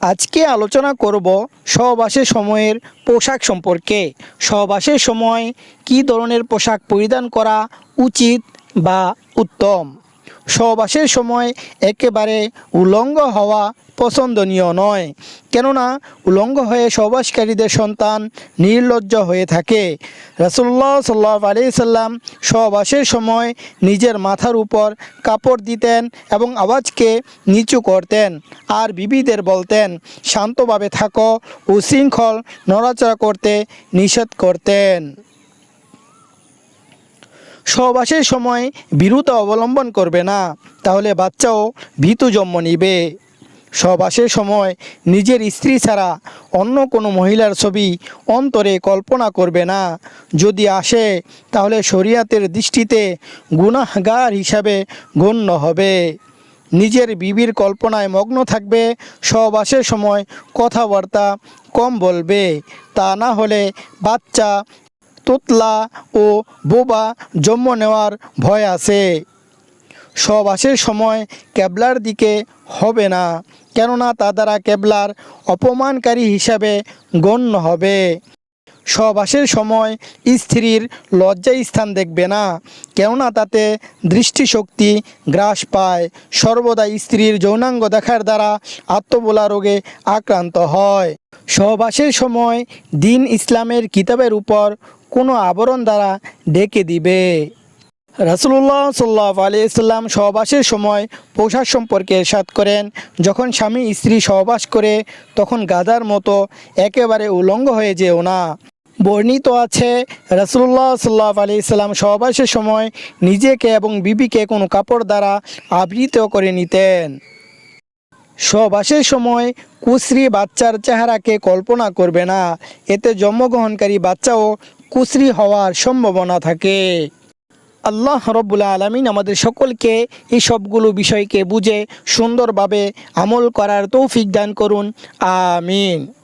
আজকে আলোচনা করব সহবাসের সময়ের পোশাক সম্পর্কে। সহবাসের সময় কি ধরনের পোশাক পরিধান করা উচিত বা উত্তম? সহবাসের সময় একেবারে উলঙ্গ হওয়া পছন্দনীয় নয়। কেননা উলঙ্গ হয়ে সহবাসকারীদের সন্তান নির্লজ্জ হয়ে থাকে। রাসুল্লাহ সাল্লাহ আলি সাল্লাম সহবাসের সময় নিজের মাথার উপর কাপড় দিতেন এবং আওয়াজকে নিচু করতেন আর বিবিদের বলতেন, শান্তভাবে থাকো উশৃঙ্খল নড়াচড়া করতে নিষেধ করতেন। সহবাসের সময় বিরুতা অবলম্বন করবে না, তাহলে বাচ্চাও ভীতু জন্ম নিবে। সহবাসের সময় নিজের স্ত্রী ছাড়া অন্য কোনো মহিলার ছবি অন্তরে কল্পনা করবে না। যদি আসে, তাহলে শরিয়াতের দৃষ্টিতে গুনাহগার হিসাবে গণ্য হবে। নিজের বিবির কল্পনায় মগ্ন থাকবে, সহবাসের সময় কথাবার্তা কম বলবে। তা না হলে বাচ্চা তোতলা ও বোবা জন্ম নেওয়ার ভয় আছে। সহবাসের সময় ক্যাবলার দিকে হবে না, কেননা তা দ্বারা ক্যাবলার অপমানকারী হিসাবে গণ্য হবে। সহবাসের সময় স্ত্রীর লজ্জায় স্থান দেখবে না, কেননা তাতে দৃষ্টিশক্তি গ্রাস পায়। সর্বদা স্ত্রীর যৌনাঙ্গ দেখার দ্বারা আত্মবোলা রোগে আক্রান্ত হয়। সহবাসের সময় দিন ইসলামের কিতাবের উপর কোনো আবরণ দ্বারা ডেকে দিবে। রাসুল্লাহ সাল্লাহ ইসলাম সহবাসের সময় পোশাক সম্পর্কে এরশাদ করেন। যখন স্বামী স্ত্রী সহবাস করে, তখন গাদার মতো একেবারে উলঙ্গ হয়ে যেও না। বর্ণিত আছে রাসুল্লাহ সাল্লাহ আলিয়াল্লাম সহবাসের সময় নিজেকে এবং বিবিকে কোনো কাপড় দ্বারা আবৃত করে নিতেন। সহবাসের সময়, কুশ্রী বাচ্চার চেহারাকে কল্পনা করবে না। এতে জন্মগ্রহণকারী বাচ্চাও কুশ্রী হওয়ার সম্ভাবনা থাকে। আল্লাহ রব্বুল্লা আলমিন আমাদের সকলকে এই সবগুলো বিষয়কে বুঝে সুন্দরভাবে আমল করার তৌফিক দান করুন। আমিন।